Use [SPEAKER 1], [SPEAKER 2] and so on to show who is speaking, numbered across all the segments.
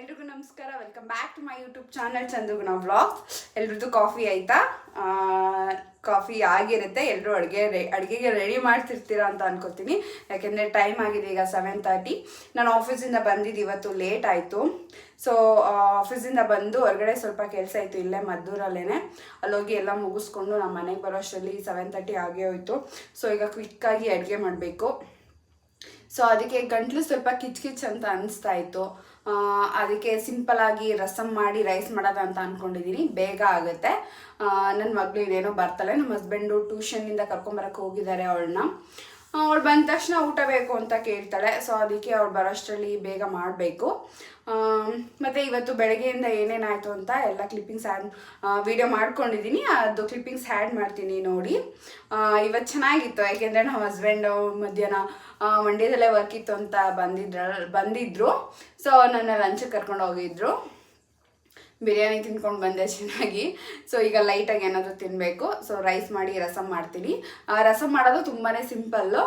[SPEAKER 1] ಎಲ್ರಿಗೂ ನಮಸ್ಕಾರ. Welcome back to my YouTube channel Chandraguna blog ಎಲ್ರದ್ದು coffee ಆಯ್ತಾ? ಕಾಫಿ ಆಗಿರುತ್ತೆ. ಎಲ್ಲರೂ ಅಡುಗೆ ಅಡುಗೆಗೆ ರೆಡಿ ಮಾಡ್ತಿರ್ತೀರಾ ಅಂತ ಅನ್ಕೋತೀನಿ. ಯಾಕೆಂದರೆ ಟೈಮ್ ಆಗಿದೆ ಈಗ ಸೆವೆನ್ ತರ್ಟಿ ನಾನು ಆಫೀಸಿಂದ ಬಂದಿದ್ದು ಇವತ್ತು ಲೇಟ್ ಆಯಿತು. ಸೊ ಆಫೀಸಿಂದ ಬಂದು ಹೊರಗಡೆ ಸ್ವಲ್ಪ ಕೆಲಸ ಇತ್ತು. ಇಲ್ಲೇ ಮದ್ದೂರಲ್ಲೇ ಅಲ್ಲೋಗಿ ಎಲ್ಲ ಮುಗಿಸ್ಕೊಂಡು ನಮ್ಮ ಮನೆಗೆ ಬರೋ ಅಷ್ಟರಲ್ಲಿ ಸೆವೆನ್ ತರ್ಟಿ ಆಗೇ ಹೋಯಿತು. ಸೊ ಈಗ ಕ್ವಿಕ್ಕಾಗಿ ಅಡುಗೆ ಮಾಡಬೇಕು. ಸೊ ಅದಕ್ಕೆ ಗಂಟ್ಲು ಸ್ವಲ್ಪ ಕಿಚ್ ಕಿಚ್ ಅಂತ ಅನಿಸ್ತಾ ಇತ್ತು. ಅದಕ್ಕೆ ಸಿಂಪಲ್ ಆಗಿ ರಸಮ್ ಮಾಡಿ ರೈಸ್ ಮಾಡೋದು ಅಂತ ಅಂದ್ಕೊಂಡಿದ್ದೀನಿ ಬೇಗ ಆಗುತ್ತೆ. ನನ್ನ ಮಗಳು ಇದೇನೋ ಬರ್ತಾಳೆ. ನಮ್ಮ ಹಸ್ಬೆಂಡು ಟ್ಯೂಷನ್ನಿಂದ ಕರ್ಕೊಂಬರಕ್ಕೆ ಹೋಗಿದ್ದಾರೆ ಅವಳನ್ನ. ಅವಳು ಬಂದ ತಕ್ಷಣ ಊಟ ಬೇಕು ಅಂತ ಕೇಳ್ತಾಳೆ. ಸೊ ಅದಕ್ಕೆ ಅವಳು ಬರೋಷ್ಟರಲ್ಲಿ ಬೇಗ ಮಾಡಬೇಕು. ಮತ್ತು ಇವತ್ತು ಬೆಳಗ್ಗೆಯಿಂದ ಏನೇನಾಯಿತು ಅಂತ ಎಲ್ಲ ಕ್ಲಿಪ್ಪಿಂಗ್ಸ್ ಆ್ಯಡ್ ವಿಡಿಯೋ ಮಾಡ್ಕೊಂಡಿದ್ದೀನಿ ಅದು ಕ್ಲಿಪ್ಪಿಂಗ್ಸ್ ಆ್ಯಡ್ ಮಾಡ್ತೀನಿ ನೋಡಿ. ಇವತ್ತು ಚೆನ್ನಾಗಿತ್ತು. ಯಾಕೆಂದರೆ ನಮ್ಮ ಹಸ್ಬೆಂಡು ಮಧ್ಯಾಹ್ನ ಮಂಡ್ಯದಲ್ಲೇ ವರ್ಕ್ ಇತ್ತು ಅಂತ ಬಂದಿದ್ರ ಬಂದಿದ್ದರು ಸೊ ನನ್ನ ಲಂಚಕ್ಕೆ ಕರ್ಕೊಂಡು ಹೋಗಿದ್ರು. ಬಿರಿಯಾನಿ ತಿನ್ಕೊಂಡು ಬಂದೆ ಚೆನ್ನಾಗಿ. ಸೊ ಈಗ ಲೈಟಾಗಿ ಏನಾದರೂ ತಿನ್ನಬೇಕು ಸೊ ರೈಸ್ ಮಾಡಿ ರಸಂ ಮಾಡ್ತೀನಿ. ರಸಂ ಮಾಡೋದು ತುಂಬಾ ಸಿಂಪಲ್ಲು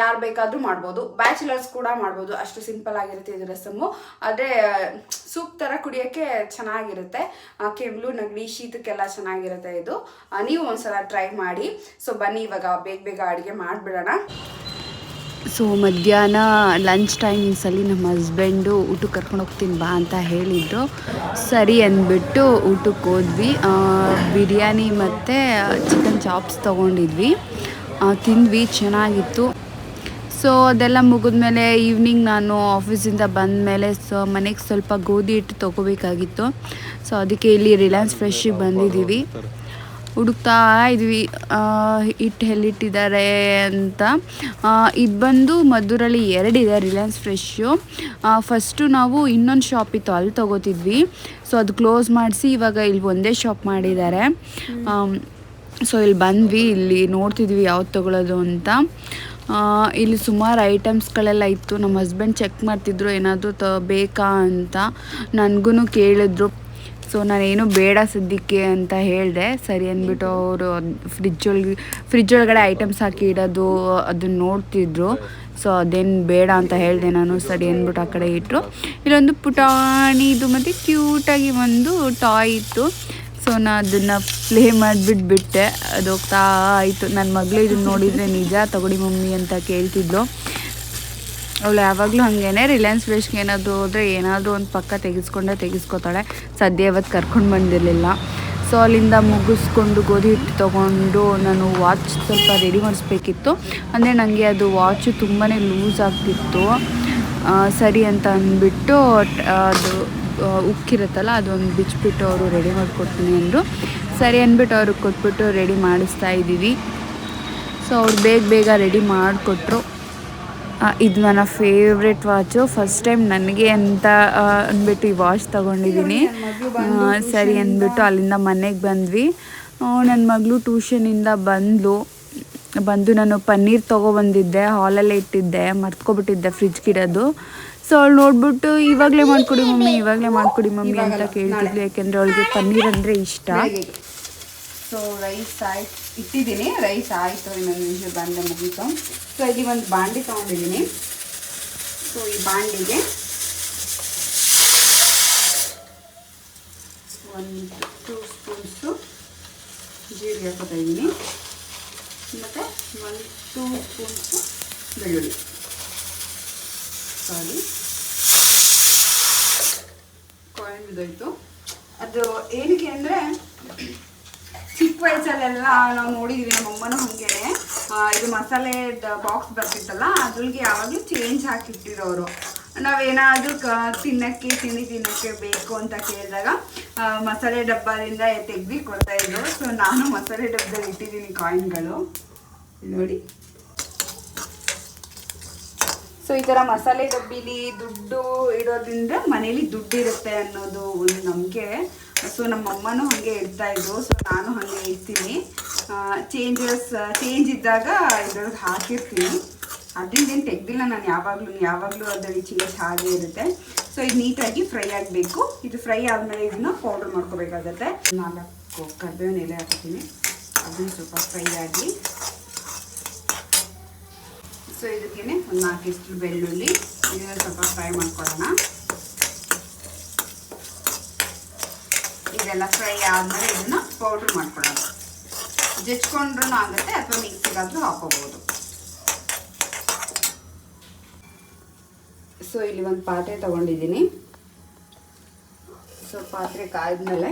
[SPEAKER 1] ಯಾರು ಬೇಕಾದರೂ ಮಾಡ್ಬೋದು. ಬ್ಯಾಚುಲರ್ಸ್ ಕೂಡ ಮಾಡ್ಬೋದು. ಅಷ್ಟು ಸಿಂಪಲ್ ಆಗಿರುತ್ತೆ ಇದು ರಸಮ್ಮು. ಆದರೆ ಸೂಪ್ ಥರ ಕುಡಿಯೋಕ್ಕೆ ಚೆನ್ನಾಗಿರುತ್ತೆ. ಕೆಮ್ಲು, ನಗಡಿ, ಶೀತಕ್ಕೆಲ್ಲ ಚೆನ್ನಾಗಿರುತ್ತೆ ಇದು. ನೀವು ಒಂದ್ಸಲ ಟ್ರೈ ಮಾಡಿ. ಸೊ ಬನ್ನಿ ಇವಾಗ ಬೇಗ ಬೇಗ ಅಡುಗೆ ಮಾಡಿಬಿಡೋಣ.
[SPEAKER 2] ಸೊ ಮಧ್ಯಾಹ್ನ ಲಂಚ್ ಟೈಮಿಂಗ್ಸಲ್ಲಿ ನಮ್ಮ ಹಸ್ಬೆಂಡು ಊಟಕ್ಕೆ ಕರ್ಕೊಂಡು ಹೋಗ್ತೀನಿ ಬಾ ಅಂತ ಹೇಳಿದರು. ಸರಿ ಅಂದ್ಬಿಟ್ಟು ಊಟಕ್ಕೆ ಹೋದ್ವಿ. ಬಿರಿಯಾನಿ ಮತ್ತು ಚಿಕನ್ ಚಾಪ್ಸ್ ತೊಗೊಂಡಿದ್ವಿ. ತಿಂದ್ವಿ, ಚೆನ್ನಾಗಿತ್ತು. ಸೊ ಅದೆಲ್ಲ ಮುಗಿದ್ಮೇಲೆ ಈವ್ನಿಂಗ್ ನಾನು ಆಫೀಸಿಂದ ಬಂದಮೇಲೆ ಸೊ ಮನೆಗೆ ಸ್ವಲ್ಪ ಗೋಧಿ ಹಿಟ್ಟು ತೊಗೋಬೇಕಾಗಿತ್ತು. ಸೊ ಅದಕ್ಕೆ ಇಲ್ಲಿ ರಿಲಯನ್ಸ್ ಫ್ರೆಶ್ಶಿಗೆ ಬಂದಿದ್ದೀವಿ. ಹುಡುಕ್ತಾ ಇದ್ವಿ. ಇಟ್ ಹಿಟ್ಟು ಎಲ್ಲಿಟ್ಟಿದ್ದಾರೆ ಅಂತ. ಇದು ಬಂದು ಮದ್ದೂರಲ್ಲಿ ಎರಡಿದೆ ರಿಲಯನ್ಸ್ ಫ್ರೆಶ್ಶು ಫಸ್ಟು ನಾವು ಇನ್ನೊಂದು ಶಾಪ್ ಇತ್ತು ಅಲ್ಲಿ ತೊಗೋತಿದ್ವಿ. ಸೊ ಅದು ಕ್ಲೋಸ್ ಮಾಡಿಸಿ ಇವಾಗ ಇಲ್ಲಿ ಒಂದೇ ಶಾಪ್ ಮಾಡಿದ್ದಾರೆ. ಸೊ ಇಲ್ಲಿ ಬಂದ್ವಿ ಇಲ್ಲಿ ನೋಡ್ತಿದ್ವಿ ಯಾವ್ದು ತೊಗೊಳೋದು ಅಂತ. ಇಲ್ಲಿ ಸುಮಾರು ಐಟಮ್ಸ್ಗಳೆಲ್ಲ ಇತ್ತು. ನಮ್ಮ ಹಸ್ಬೆಂಡ್ ಚೆಕ್ ಮಾಡ್ತಿದ್ರು ಏನಾದರೂ ತ ಬೇಕಾ ಅಂತ. ನನಗೂ ಕೇಳಿದ್ರು. ಸೊ ನಾನೇನು ಬೇಡ ಸದ್ಯಕ್ಕೆ ಅಂತ ಹೇಳಿದೆ. ಸರಿ ಅಂದ್ಬಿಟ್ಟು ಅವರು ಫ್ರಿಜ್ ಒಳಗೆ ಫ್ರಿಜ್ ಒಳಗಡೆ ಐಟಮ್ಸ್ ಹಾಕಿ ಇಡೋದು ಅದನ್ನ ನೋಡ್ತಿದ್ರು. ಸೊ ಅದೇನು ಬೇಡ ಅಂತ ಹೇಳಿದೆ ನಾನು. ಸರಿ ಅಂದ್ಬಿಟ್ಟು ಆ ಕಡೆ ಇಟ್ಟರು ಇಲ್ಲೊಂದು ಪುಟಾಣಿದು ಮತ್ತು ಕ್ಯೂಟಾಗಿ ಒಂದು ಟಾಯ್ ಇತ್ತು. ಸೊ ನಾನು ಅದನ್ನು ಪ್ಲೇ ಮಾಡಿಬಿಟ್ಟು ಬಿಟ್ಟೆ ಅದು ಹೋಗ್ತಾ ಆಯಿತು ನನ್ನ ಮಗಳು ಇದನ್ನು ನೋಡಿದರೆ ನಿಜ ತಗೊಡಿ ಮಮ್ಮಿ ಅಂತ ಕೇಳ್ತಿದ್ಲು. ಅವಳು ಯಾವಾಗಲೂ ಹಾಗೇನೆ ರಿಲಯನ್ಸ್ ಫ್ರೆಶ್ಗೆ ಏನಾದರೂ ಹೋದರೆ ಏನಾದರೂ ಒಂದು ಪಕ್ಕ ತೆಗೆಸ್ಕೊಂಡೆ ತೆಗೆಸ್ಕೊತಾಳೆ. ಸದ್ಯ ಇವತ್ತು ಕರ್ಕೊಂಡು ಬಂದಿರಲಿಲ್ಲ. ಸೊ ಅಲ್ಲಿಂದ ಮುಗಿಸ್ಕೊಂಡು ಗೋಧಿ ಹಿಟ್ಟು ತೊಗೊಂಡು ನಾನು ವಾಚ್ ಸ್ವಲ್ಪ ರೆಡಿ ಮಾಡಿಸ್ಬೇಕಿತ್ತು. ಅಂದರೆ ನನಗೆ ಅದು ವಾಚು ತುಂಬಾ ಲೂಸ್ ಆಗ್ತಿತ್ತು. ಸರಿ ಅಂತ ಅಂದ್ಬಿಟ್ಟು, ಅದು ಉಕ್ಕಿರುತ್ತಲ್ಲ, ಅದೊಂದು ಬಿಚ್ಚಿಬಿಟ್ಟು ಅವರು ರೆಡಿ ಮಾಡಿಕೊಡ್ತೀನಿ ಅಂದರು. ಸರಿ ಅಂದ್ಬಿಟ್ಟು ಅವ್ರಿಗೆ ಕೊಟ್ಬಿಟ್ಟು ರೆಡಿ ಮಾಡಿಸ್ತಾ ಇದ್ದೀವಿ. ಸೊ ಅವ್ರು ಬೇಗ ಬೇಗ ರೆಡಿ ಮಾಡಿಕೊಟ್ರು. ಇದು ನನ್ನ ಫೇವ್ರೆಟ್ ವಾಚು ಫಸ್ಟ್ ಟೈಮ್ ನನಗೆ ಅಂತ ಅಂದ್ಬಿಟ್ಟು ಈ ವಾಚ್ ತೊಗೊಂಡಿದ್ದೀನಿ. ಸರಿ ಅಂದ್ಬಿಟ್ಟು ಅಲ್ಲಿಂದ ಮನೆಗೆ ಬಂದ್ವಿ. ನನ್ನ ಮಗಳು ಟ್ಯೂಷನಿಂದ ಬಂದಳು ಬಂದು ನಾನು ಪನ್ನೀರ್ ತೊಗೊಬಂದಿದ್ದೆ ಹಾಲಲ್ಲೇ ಇಟ್ಟಿದ್ದೆ ಮರ್ತ್ಕೊಬಿಟ್ಟಿದ್ದೆ ಫ್ರಿಜ್ಗೆ ಗಿಡೋದು ಸೊ ಅವಳು ನೋಡ್ಬಿಟ್ಟು ಇವಾಗಲೇ ಮಾಡಿಕೊಡಿ ಮಮ್ಮಿ ಇವಾಗಲೇ ಮಾಡಿಕೊಡಿ ಮಮ್ಮಿ ಅಂತ ಕೇಳ್ತಿದ್ಲು. ಯಾಕೆಂದರೆ ಅವಳಿಗೆ ಪನ್ನೀರ್ ಅಂದರೆ ಇಷ್ಟ.
[SPEAKER 1] ಸೊ ರೈಸ್ ಆಯ್ತು. ಇಟ್ಟಿದ್ದೀನಿ, ರೈಸ್ ಆಯಿತು, ಇನ್ನೊಂದು ನಿಮಿಷ ಬಂದೆ ಮುಗೀತು. ಸೊ ಇಲ್ಲಿ ಒಂದು ಬಾಂಡಿ ತೊಗೊಂಡಿದ್ದೀನಿ. ಸೊ ಈ ಬಾಂಡಿಗೆ ಒಂದು ಟೂ ಸ್ಪೂನ್ಸು ಜೀರಿಗೆ ಹಾಕೋತಾ ಇದ್ದೀನಿ. ಮತ್ತು ಒಂದು ಟೂ ಸ್ಪೂನ್ಸು ಬೆಳ್ಳುಳ್ಳಿ. ಸಾರಿ ಇದಾಯಿತು ಅದು ಏನಕ್ಕೆ ಅಂದರೆ ಚಿಕ್ಕ ವಯಸ್ಸಲ್ಲೆಲ್ಲ ನಾವು ನೋಡಿದ್ವಿ, ನಮ್ಮ ಅಮ್ಮನೂ ಹಾಗೇನೆ ಇದು ಮಸಾಲೆ ಬಾಕ್ಸ್ ಬರ್ತಿತ್ತಲ್ಲ ಅದ್ರಿಗೆ ಯಾವಾಗಲೂ ಚೇಂಜ್ ಹಾಕಿಟ್ಟಿರೋರು. ನಾವೇನಾದರೂ ಕ, ತಿನ್ನೋಕ್ಕೆ, ತಿಂಡಿ ತಿನ್ನೋಕ್ಕೆ ಬೇಕು ಅಂತ ಕೇಳಿದಾಗ ಮಸಾಲೆ ಡಬ್ಬದಿಂದ ತೆಗ್ದು ಕೊಡ್ತಾ ಇದ್ರು. ಸೊ ನಾನು ಮಸಾಲೆ ಡಬ್ಬದಲ್ಲಿ ಇಟ್ಟಿದ್ದೀನಿ ಕಾಯಿನ್ಗಳು. ನೋಡಿ. ಸೊ ಈ ಥರ ಮಸಾಲೆ ಡಬ್ಬಿಲಿ ದುಡ್ಡು ಇಡೋದ್ರಿಂದ ಮನೇಲಿ ದುಡ್ಡು ಇರುತ್ತೆ ಅನ್ನೋದು ಒಂದು ನಂಬಿಕೆ. ಸೊ ನಮ್ಮ ಅಮ್ಮನೂ ಹಾಗೆ ಇಡ್ತಾ ಇದ್ರು. ಸೊ ನಾನು ಹಾಗೆ ಇಡ್ತೀನಿ ಚೇಂಜಸ್ ಚೇಂಜ್ ಇದ್ದಾಗ ಇದ್ರೊಳಗೆ ಹಾಕಿರ್ತೀನಿ. ಅದರಿಂದ ಏನು ತೆಗ್ದಿಲ್ಲ ನಾನು ಯಾವಾಗಲೂ ಯಾವಾಗಲೂ ಅದರಲ್ಲಿ ಚೇಂಜ್ ಹಾಗೆ ಇರುತ್ತೆ. ಸೊ ಇದು ನೀಟಾಗಿ ಫ್ರೈ ಆಗಬೇಕು. ಇದು ಫ್ರೈ ಆದಮೇಲೆ ಇದನ್ನು ಪೌಡ್ರ್ ಮಾಡ್ಕೋಬೇಕಾಗತ್ತೆ. ನಾಲ್ಕು ಕರ್ಬೇವಿನ ಎಲೆ ಹಾಕ್ತೀನಿ ಅದನ್ನು ಸ್ವಲ್ಪ ಫ್ರೈ ಆಗಿ. ಸೊ ಇದಕ್ಕೇನೆ ಒಂದು ನಾಲ್ಕಿಷ್ಟು ಬೆಳ್ಳುಳ್ಳಿ. ಇದನ್ನು ಸ್ವಲ್ಪ ಫ್ರೈ ಮಾಡ್ಕೊಳ್ಳೋಣ. ಇದೆಲ್ಲ ಫ್ರೈ ಆದಮೇಲೆ ಇದನ್ನ ಪೌಡ್ರ್ ಮಾಡ್ಕೊಳ್ಳೋಣ ಜಜ್ಕೊಂಡ್ರೂ ಆಗುತ್ತೆ ಅಥವಾ ಮಿಕ್ಸಿಗಾದ್ರೂ ಹಾಕೋಬಹುದು ಸೊ ಇಲ್ಲಿ ಒಂದು ಪಾತ್ರೆ ತಗೊಂಡಿದ್ದೀನಿ. ಸೊ ಪಾತ್ರೆ ಕಾಯ್ದ್ಮೇಲೆ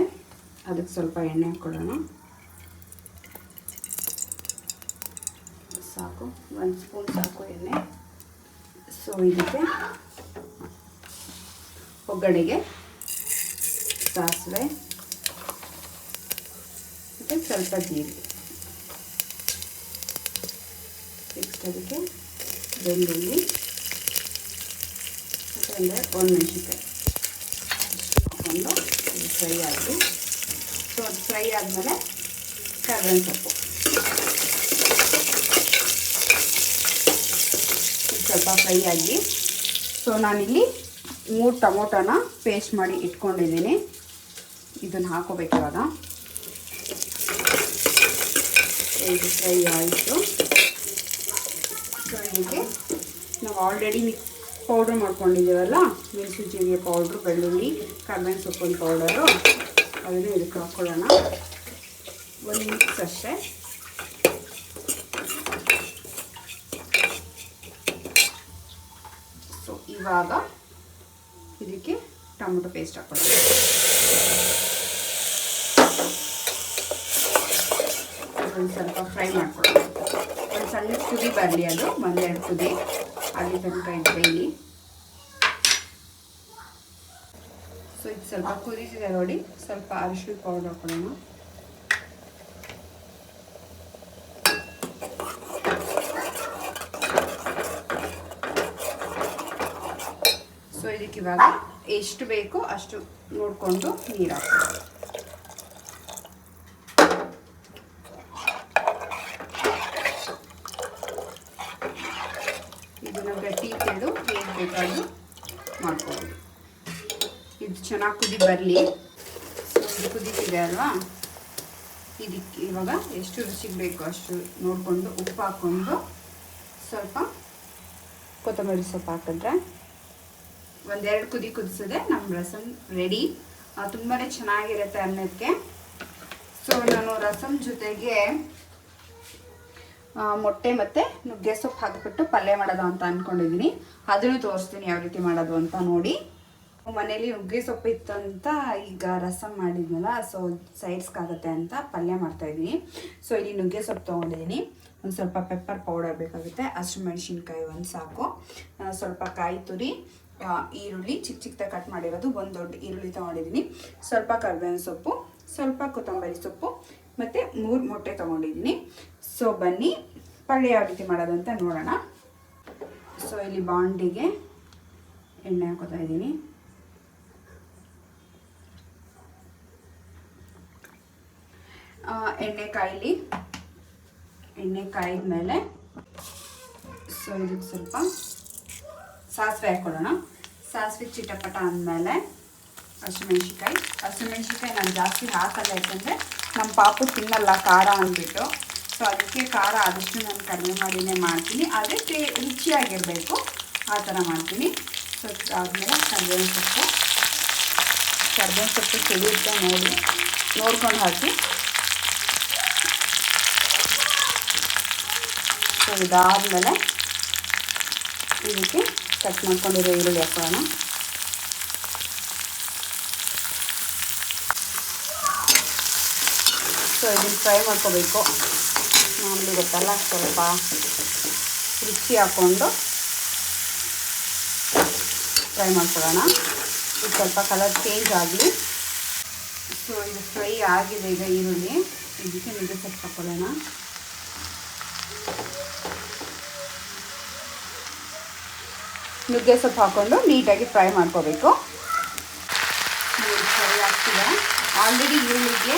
[SPEAKER 1] ಅದಕ್ಕೆ ಸ್ವಲ್ಪ ಎಣ್ಣೆ ಹಾಕ್ಕೊಳ್ಳೋಣ. ಸಾಕು, ಒಂದು ಸ್ಪೂನ್ ಸಾಕು ಎಣ್ಣೆ. ಸೊ ಇದಕ್ಕೆ ಒಗ್ಗರಣೆಗೆ ಸಾಸಿವೆ ಮತ್ತು ಸ್ವಲ್ಪ ಜೀರಿಗೆ ನೆಕ್ಸ್ಟ್ ಅದಕ್ಕೆ ಬೆಳ್ಳುಳ್ಳಿ ಮತ್ತು ಒಂದು ಮೆಣಸಿನ್ಕಾಯಿ ಇಷ್ಟು ಹಾಕ್ಕೊಂಡು ಇದು ಫ್ರೈ ಆಯಿತು ಸೊ ಅದು ಫ್ರೈ ಆದಮೇಲೆ ಕರ್ಬೇವಿನ ಸೊಪ್ಪು ಸ್ವಲ್ಪ ಫ್ರೈ ಆಗಿ ಸೊ ನಾನಿಲ್ಲಿ ಮೂರು ಟೊಮೊಟೊನ ಪೇಸ್ಟ್ ಮಾಡಿ ಇಟ್ಕೊಂಡಿದ್ದೀನಿ ಇದನ್ನು ಹಾಕೋಬೇಕು ಇವಾಗ ಇದು ಫ್ರೈ ಆಯಿತು. ಸೊ ನಾವು ಆಲ್ರೆಡಿ ಮಿಕ್ಸ್ ಪೌಡ್ರ್ ಮಾಡ್ಕೊಂಡಿದ್ದೀವಲ್ಲ ಮೆಣಸು ಜೀರಿಗೆ ಪೌಡ್ರು ಬೆಳ್ಳುಳ್ಳಿ, ಕರ್ಬೇವಿನ ಸೊಪ್ಪಿನ ಪೌಡರು ಅದನ್ನು ಇದಕ್ಕೆ ಹಾಕ್ಕೊಳ್ಳೋಣ ಒಂದು ಮಿಕ್ಸ್ ಅಷ್ಟೇ. ಸೊ ಇವಾಗ ಇದಕ್ಕೆ ಟೊಮೊಟೊ ಪೇಸ್ಟ್ ಹಾಕೊಳ್ಳೋಣ. ಒಂದು ಸ್ವಲ್ಪ ಫ್ರೈ ಮಾಡ್ಕೊಳ್ಳೋಣ. ಒಂದು ಸಣ್ಣ ಕುದಿ ಬರಲಿ ಅದು ಒಂದೆರಡು ಕುದಿ ಅಲ್ಲಿ ತನಕ ಬೇಯಲಿ ಸೊ ಇದು ಸ್ವಲ್ಪ ಕುದೀತಿದೆ ನೋಡಿ, ಸ್ವಲ್ಪ ಅರಿಶಿನ ಪೌಡರ್ ಹಾಕೊಳ್ಳೋಣ. ಸೊ ಇದಕ್ಕಿವಾಗ ಎಷ್ಟು ಬೇಕೋ ಅಷ್ಟು ನೋಡಿಕೊಂಡು ನೀರು ಇದನ್ನು ಗಟ್ಟಿ ತೆಗೆದು ಮಾಡ್ಕೋಬೋದು. ಇದು ಚೆನ್ನಾಗಿ ಕುದಿ ಬರಲಿ. ಇದು ಕುದೀತಿದೆ ಅಲ್ವಾ? ಇದಕ್ಕೆ ಇವಾಗ ಎಷ್ಟು ರುಚಿಗೆ ಬೇಕು ಅಷ್ಟು ನೋಡಿಕೊಂಡು ಉಪ್ಪು ಹಾಕ್ಕೊಂಡು ಸ್ವಲ್ಪ ಕೊತ್ತಂಬರಿ ಸೊಪ್ಪು ಹಾಕಿದ್ರೆ ಒಂದೆರಡು ಕುದಿ ಕುದಿಸಿದೆ ನಮ್ಮ ರಸಮ್ ರೆಡಿ. ತುಂಬಾ ಚೆನ್ನಾಗಿರುತ್ತೆ ಅನ್ನೋದಕ್ಕೆ. ಸೊ ನಾನು ರಸಮ್ ಜೊತೆಗೆ ಮೊಟ್ಟೆ ಮತ್ತು ನುಗ್ಗೆ ಸೊಪ್ಪು ಹಾಕಿಬಿಟ್ಟು ಪಲ್ಯ ಮಾಡೋದು ಅಂತ ಅಂದ್ಕೊಂಡಿದ್ದೀನಿ ಅದನ್ನು ತೋರಿಸ್ತೀನಿ ಯಾವ ರೀತಿ ಮಾಡೋದು ಅಂತ ನೋಡಿ. ಮನೇಲಿ ನುಗ್ಗೆ ಸೊಪ್ಪು ಇತ್ತಂತ ಈಗ ರಸಂ ಮಾಡಿದ್ನಲ್ಲ ಸೊ ಸೈಡ್ಸ್ಗಾಗತ್ತೆ ಅಂತ ಪಲ್ಯ ಮಾಡ್ತಾಯಿದ್ದೀನಿ ಸೊ ಇಲ್ಲಿ ನುಗ್ಗೆ ಸೊಪ್ಪು ತೊಗೊಂಡಿದ್ದೀನಿ ಒಂದು ಸ್ವಲ್ಪ ಪೆಪ್ಪರ್ ಪೌಡರ್ ಬೇಕಾಗುತ್ತೆ. ಹಸಿಮೆಣ್ಸಿನ್ಕಾಯಿ ಒಂದು ಸಾಕು. ಸ್ವಲ್ಪ ಕಾಯಿ ತುರಿ ಈರುಳ್ಳಿ ಚಿಕ್ಕ ಚಿಕ್ಕದಾಗಿ ಕಟ್ ಮಾಡಿರೋದು. ಒಂದು ದೊಡ್ಡ ಈರುಳ್ಳಿ ತೊಗೊಂಡಿದ್ದೀನಿ ಸ್ವಲ್ಪ ಕರ್ಬೇವಿನ ಸೊಪ್ಪು, ಸ್ವಲ್ಪ ಕೊತ್ತಂಬರಿ ಸೊಪ್ಪು ಮತ್ತು ಮೂರು ಮೊಟ್ಟೆ ತೊಗೊಂಡಿದ್ದೀನಿ. ಸೊ ಬನ್ನಿ. ಪಲ್ಯ ಯಾವ ರೀತಿ ಮಾಡೋದಂತ ನೋಡೋಣ. ಸೊ ಇಲ್ಲಿ ಬಾಂಡಿಗೆ ಎಣ್ಣೆ ಹಾಕೋತಾ ಇದ್ದೀನಿ. ಎಣ್ಣೆ ಕಾಯಿಲಿ. ಎಣ್ಣೆ ಕಾಯಿದ ಮೇಲೆ ಸೊ ಇದಕ್ಕೆ ಸ್ವಲ್ಪ ಸಾಸಿವೆ ಹಾಕೊಳ್ಳೋಣ ಸಾಸಿವೆ ಚಿಟಪಟ ಅಂದಮೇಲೆ ಹಸಿಮೆಣ್ಸಿಕಾಯಿ ಹಸಿಮೆಣ್ಸಿಕಾಯಿ ನಾನು ಜಾಸ್ತಿ ಹಾಕಲ್ಲ ಯಾಕಂದರೆ ನಮ್ಮ ಪಾಪು ತಿನ್ನಲ್ಲ, ಖಾರ ಅಂದ್ಬಿಟ್ಟು. ಸೊ ಅದಕ್ಕೆ ಖಾರ ಆದಷ್ಟು ನಾನು ಕಡಿಮೆ ಮಾಡಿನೇ ಮಾಡ್ತೀನಿ. ಆದರೆ ಟೇ, ರುಚಿಯಾಗಿರಬೇಕು. ಆ ಥರ ಮಾಡ್ತೀನಿ. ಸೊ ಆದಮೇಲೆ ಕರ್ಬೇವಿನ ಸೊಪ್ಪು. ಕರ್ಬೇವಿನ ಸೊಪ್ಪು ಸಿಡಿಯುತ್ತೆ ನೋಡಿ. ನೋಡ್ಕೊಂಡು ಹಾಕಿ. ಸೊ ಇದಾದಮೇಲೆ ಇದಕ್ಕೆ ಕಟ್ ಮಾಡ್ಕೊಂಡಿರೋ ಈರುಳ್ಳಿ ಹಾಕೋಣ. ಸೊ ಇದನ್ನು ಫ್ರೈ ಮಾಡ್ಕೋಬೇಕು. ಮಾಮೂಲಿ ಗೊತ್ತಲ್ಲ, ಸ್ವಲ್ಪ ರುಚಿ ಹಾಕ್ಕೊಂಡು ಫ್ರೈ ಮಾಡ್ಕೊಳ್ಳೋಣ. ಇದು ಸ್ವಲ್ಪ ಕಲರ್ ಚೇಂಜ್ ಆಗಲಿ. ಸೊ ಇದು ಫ್ರೈ ಆಗಿದೆ ಈಗ ಈರುಳ್ಳಿ. ಇದಕ್ಕೆ ನುಗ್ಗೆ ಸೊಪ್ಪು ಹಾಕ್ಕೊಳ್ಳೋಣ ನುಗ್ಗೆ ಸೊಪ್ಪು ಹಾಕ್ಕೊಂಡು ನೀಟಾಗಿ ಫ್ರೈ ಮಾಡ್ಕೋಬೇಕು. ಫ್ರೈ ಆಗ್ತಿದೆ ಆಲ್ರೆಡಿ ಈರುಳ್ಳಿಗೆ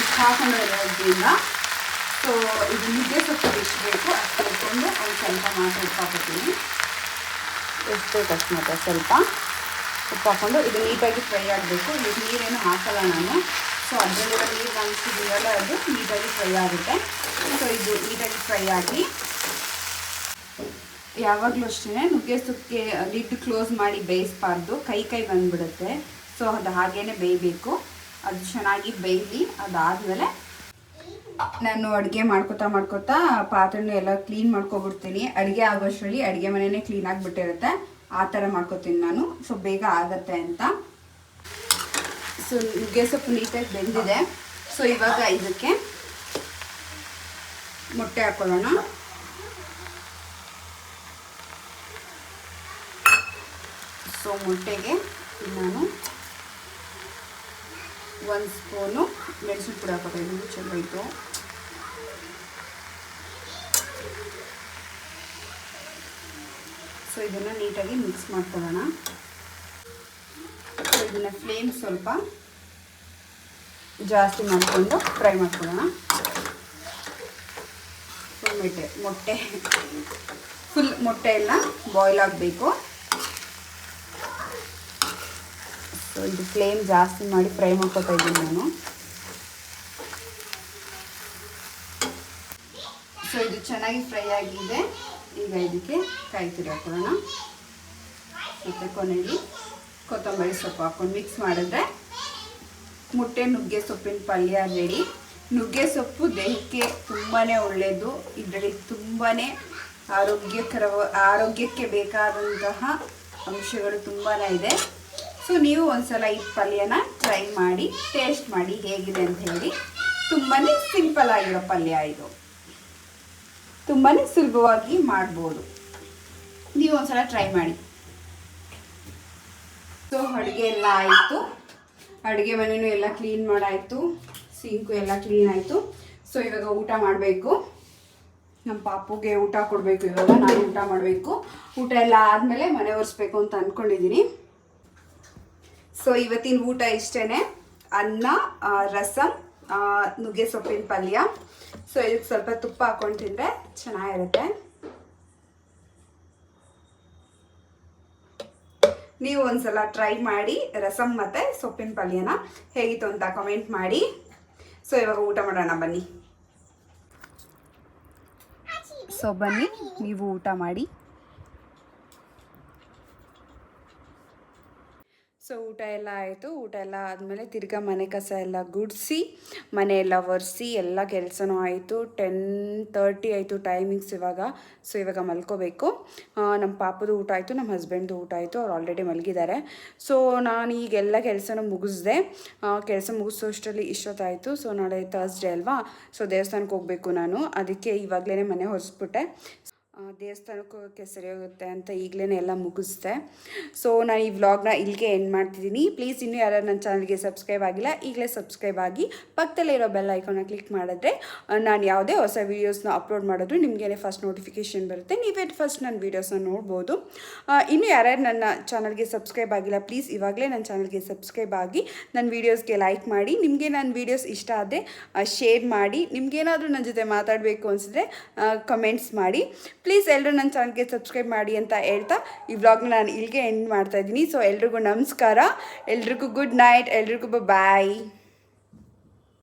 [SPEAKER 1] ಉಪ್ಪು ಹಾಕೊಂಡಿರೋದ್ರಿಂದ ಸೊ ಇದು ನುಗ್ಗೆ ಸೊಪ್ಪು ಎಷ್ಟು ಬೇಕು ಅಷ್ಟು ಹಾಕ್ಕೊಂಡು ಒಂದು ಸ್ವಲ್ಪ ಮಾತ್ರ ಉಪ್ಪು ಎಷ್ಟು ಸ್ವಲ್ಪ ಉಪ್ಪು ಹಾಕ್ಕೊಂಡು ಇದು ನೀಟಾಗಿ ಫ್ರೈ ಆಗಬೇಕು. ಇದು ನೀರೇನು ಹಾಕಲ್ಲ ನಾನು. ಸೊ ಅದರಲ್ಲಿರೋ ನೀರು ಅನಿಸಿದೆಯಲ್ಲ ಅದು ನೀಟಾಗಿ ಫ್ರೈ ಆಗುತ್ತೆ. ಸೊ ಇದು ನೀಟಾಗಿ ಫ್ರೈ ಆಗಿ ಯಾವಾಗಲೂ ಅಷ್ಟೇ ನುಗ್ಗೆ ಸೊಪ್ಪಿಗೆ ಲಿಡ್ ಕ್ಲೋಸ್ ಮಾಡಿ ಬೇಯಿಸಬಾರ್ದು. ಕೈ ಕೈ ಬಂದುಬಿಡುತ್ತೆ. ಸೊ ಅದು ಹಾಗೇ ಬೇಯಬೇಕು. ಅದು ಚೆನ್ನಾಗಿ ಬೇಯಲಿ ಅದಾದಮೇಲೆ ನಾನು ಅಡುಗೆ ಮಾಡ್ಕೋತಾ ಮಾಡ್ಕೋತಾ ಪಾತ್ರೆನ ಎಲ್ಲ ಕ್ಲೀನ್ ಮಾಡ್ಕೊಬಿಡ್ತೀನಿ. ಅಡುಗೆ ಆಗೋಷ್ಟರಲ್ಲಿ ಅಡುಗೆ ಮನೆಯೇ ಕ್ಲೀನ್ ಆಗಿಬಿಟ್ಟಿರುತ್ತೆ. ಆ ಥರ ಮಾಡ್ಕೋತೀನಿ ನಾನು. ಸೊ ಬೇಗ ಆಗತ್ತೆ ಅಂತ. ಸೊ ನುಗ್ಗೆ ಸೊಪ್ಪು ನೀಟಾಗಿ ಬೆಂದಿದೆ. ಸೊ ಇವಾಗ ಇದಕ್ಕೆ ಮೊಟ್ಟೆ ಹಾಕೊಳ್ಳೋಣ. ಸೊ ಮೊಟ್ಟೆಗೆ ನಾನು ಒಂದು ಸ್ಪೂನು ಮೆಣಸಿನ ಪುಡಿ ಹಾಕೋತಾ ಇದ್ದೀನಿ ಚೆನ್ನಾಗಿತ್ತು ಸೊ ಇದನ್ನು ನೀಟಾಗಿ ಮಿಕ್ಸ್ ಮಾಡ್ಕೊಳ್ಳೋಣ. ಸೊ ಇದನ್ನು ಫ್ಲೇಮ್ ಸ್ವಲ್ಪ ಜಾಸ್ತಿ ಮಾಡಿಕೊಂಡು ಫ್ರೈ ಮಾಡ್ಕೊಳ್ಳೋಣ. ಮೊಟ್ಟೆ ಮೊಟ್ಟೆ ಫುಲ್ ಮೊಟ್ಟೆ ಎಲ್ಲ ಬಾಯ್ಲ್ ಆಗಬೇಕು. ಸೊ ಇದು ಫ್ಲೇಮ್ ಜಾಸ್ತಿ ಮಾಡಿ ಫ್ರೈ ಮಾಡ್ಕೊತಾ ಇದ್ದೀನಿ ನಾನು. ಸೊ ಇದು ಚೆನ್ನಾಗಿ ಫ್ರೈ ಆಗಿದೆ. ಈಗ ಇದಕ್ಕೆ ಕಾಯಿ ಹಾಕೊಳ್ಳೋಣ ಮತ್ತು ಕೊನೆಯಲ್ಲಿ ಕೊತ್ತಂಬರಿ ಸೊಪ್ಪು ಹಾಕೊಂಡು ಮಿಕ್ಸ್ ಮಾಡಿದ್ರೆ ಮುಟ್ಟೆ ನುಗ್ಗೆ ಸೊಪ್ಪಿನ ಪಲ್ಯ ರೆಡಿ ನುಗ್ಗೆ ಸೊಪ್ಪು ದೇಹಕ್ಕೆ ತುಂಬಾ ಒಳ್ಳೆಯದು ಇದರಲ್ಲಿ ತುಂಬಾ ಆರೋಗ್ಯಕರ ಆರೋಗ್ಯಕ್ಕೆ ಬೇಕಾದಂತಹ ಅಂಶಗಳು ತುಂಬಾ ಇದೆ. ಸೊ ನೀವು ಒಂದ್ಸಲ ಈ ಪಲ್ಯನ ಟ್ರೈ ಮಾಡಿ ಟೇಸ್ಟ್ ಮಾಡಿ ಹೇಗಿದೆ ಅಂತ ಹೇಳಿ. ತುಂಬಾ ಸಿಂಪಲ್ ಆಗಿರೋ ಪಲ್ಯ ಇದು. ತುಂಬಾ ಸುಲಭವಾಗಿ ಮಾಡ್ಬೋದು. ನೀವು ಒಂದ್ಸಲ ಟ್ರೈ ಮಾಡಿ. ಸೊ ಅಡುಗೆ ಎಲ್ಲ ಆಯಿತು. ಅಡುಗೆ ಮನೆಯೂ ಎಲ್ಲ ಕ್ಲೀನ್ ಮಾಡಾಯಿತು. ಸಿಂಕು ಎಲ್ಲ ಕ್ಲೀನ್ ಆಯಿತು. ಸೊ ಇವಾಗ ಊಟ ಮಾಡಬೇಕು. ನಮ್ಮ ಪಾಪುಗೆ ಊಟ ಕೊಡಬೇಕು ಇವಾಗ. ನಾನು ಊಟ ಮಾಡಬೇಕು. ಊಟ ಎಲ್ಲ ಆದಮೇಲೆ ಮನೆ ಒರೆಸ್ಬೇಕು ಅಂತ ಅಂದ್ಕೊಂಡಿದ್ದೀನಿ ಸೊ ಇವತ್ತಿನ ಊಟ ಇಷ್ಟೇ ಅನ್ನ ರಸಂ ನುಗ್ಗೆ ಸೊಪ್ಪಿನ ಪಲ್ಯ. ಸೊ ಇದಕ್ಕೆ ಸ್ವಲ್ಪ ತುಪ್ಪ ಹಾಕೊಂಡು ತಿಂದರೆ ಚೆನ್ನಾಗಿರುತ್ತೆ. ನೀವು ಒಂದ್ಸಲ ಟ್ರೈ ಮಾಡಿ ರಸಂ ಮತ್ತು ಸೊಪ್ಪಿನ ಪಲ್ಯನ ಹೇಗಿತ್ತು ಅಂತ ಕಮೆಂಟ್ ಮಾಡಿ. ಸೊ ಇವಾಗ ಊಟ ಮಾಡೋಣ, ಬನ್ನಿ. ಸೊ ಬನ್ನಿ, ನೀವು ಊಟ ಮಾಡಿ. ಸೊ ಊಟ ಎಲ್ಲ ಆಯಿತು. ಊಟ ಎಲ್ಲ ಆದಮೇಲೆ ತಿರ್ಗಾ ಮನೆ ಕಸ ಎಲ್ಲ ಗುಡಿಸಿ, ಮನೆ ಎಲ್ಲ ಒರೆಸಿ, ಎಲ್ಲ ಕೆಲಸನೂ ಆಯಿತು. ಟೆನ್ ತರ್ಟಿ ಆಯಿತು ಟೈಮಿಂಗ್ಸ್ ಇವಾಗ. ಸೊ ಇವಾಗ ಮಲ್ಕೋಬೇಕು. ನಮ್ಮ ಪಾಪದು ಊಟ ಆಯಿತು ನಮ್ಮ ಹಸ್ಬೆಂಡ್ದು ಊಟ ಆಯಿತು. ಅವ್ರು ಆಲ್ರೆಡಿ ಮಲಗಿದ್ದಾರೆ. ಸೊ ನಾನು ಈಗೆಲ್ಲ ಕೆಲಸನೂ ಮುಗಿಸ್ದೆ. ಕೆಲಸ ಮುಗಿಸೋಷ್ಟರಲ್ಲಿ ಇಷ್ಟೊತ್ತಾಯಿತು. ಸೊ ನಾಳೆ ತರ್ಸ್ಡೇ ಅಲ್ವಾ? ಸೊ ದೇವಸ್ಥಾನಕ್ಕೆ ಹೋಗಬೇಕು ನಾನು. ಅದಕ್ಕೆ ಇವಾಗಲೇ ಮನೆ ಹೊರಿಸ್ಬಿಟ್ಟೆ ದೇವಸ್ಥಾನಕ್ಕೆ ಹೋಗೋಕ್ಕೆ ಸರಿ ಹೋಗುತ್ತೆ ಅಂತ ಈಗಲೇ ಎಲ್ಲ ಮುಗಿಸ್ದೆ. ಸೊ ನಾನು ಈ ವ್ಲಾಗ್ನ ಇಲ್ಲಿಗೆ ಎಂಡ್ ಮಾಡ್ತಿದ್ದೀನಿ. ಪ್ಲೀಸ್ ಇನ್ನೂ ಯಾರು ನನ್ನ ಚಾನಲ್ಗೆ ಸಬ್ಸ್ಕ್ರೈಬ್ ಆಗಿಲ್ಲ, ಈಗಲೇ ಸಬ್ಸ್ಕ್ರೈಬ್ ಆಗಿ ಪಕ್ಕದಲ್ಲೇ ಇರೋ ಬೆಲ್ ಐಕಾನ ಕ್ಲಿಕ್ ಮಾಡಿದ್ರೆ ನಾನು ಯಾವುದೇ ಹೊಸ ವೀಡಿಯೋಸ್ನ ಅಪ್ಲೋಡ್ ಮಾಡಿದ್ರು ನಿಮಗೇನೆ ಫಸ್ಟ್ ನೋಟಿಫಿಕೇಷನ್ ಬರುತ್ತೆ. ನೀವೇ ಫಸ್ಟ್ ನನ್ನ ವೀಡಿಯೋಸ್ನ ನೋಡ್ಬೋದು. ಇನ್ನೂ ಯಾರ್ಯಾರು ನನ್ನ ಚಾನಲ್ಗೆ ಸಬ್ಸ್ಕ್ರೈಬ್ ಆಗಿಲ್ಲ ಪ್ಲೀಸ್ ಇವಾಗಲೇ ನನ್ನ ಚಾನಲ್ಗೆ ಸಬ್ಸ್ಕ್ರೈಬ್ ಆಗಿ ನನ್ನ ವೀಡಿಯೋಸ್ಗೆ ಲೈಕ್ ಮಾಡಿ, ನಿಮಗೆ ನನ್ನ ವೀಡಿಯೋಸ್ ಇಷ್ಟ ಆದರೆ ಶೇರ್ ಮಾಡಿ, ನಿಮಗೇನಾದರೂ ನನ್ನ ಜೊತೆ ಮಾತಾಡಬೇಕು ಅನಿಸಿದ್ರೆ ಕಮೆಂಟ್ಸ್ ಮಾಡಿ. ಪ್ಲೀಸ್ ಎಲ್ಲರೂ ನನ್ನ ಚಾನಲ್ಗೆ ಸಬ್ಸ್ಕ್ರೈಬ್ ಮಾಡಿ ಅಂತ ಹೇಳ್ತಾ ಈ ವ್ಲಾಗ್ನ ನಾನು ಇಲ್ಲಿಗೆ ಎಂಡ್ ಮಾಡ್ತಾ ಇದ್ದೀನಿ. ಸೊ ಎಲ್ರಿಗೂ ನಮಸ್ಕಾರ. ಎಲ್ರಿಗೂ ಗುಡ್ ನೈಟ್ ಎಲ್ರಿಗೂ ಬಾಯ್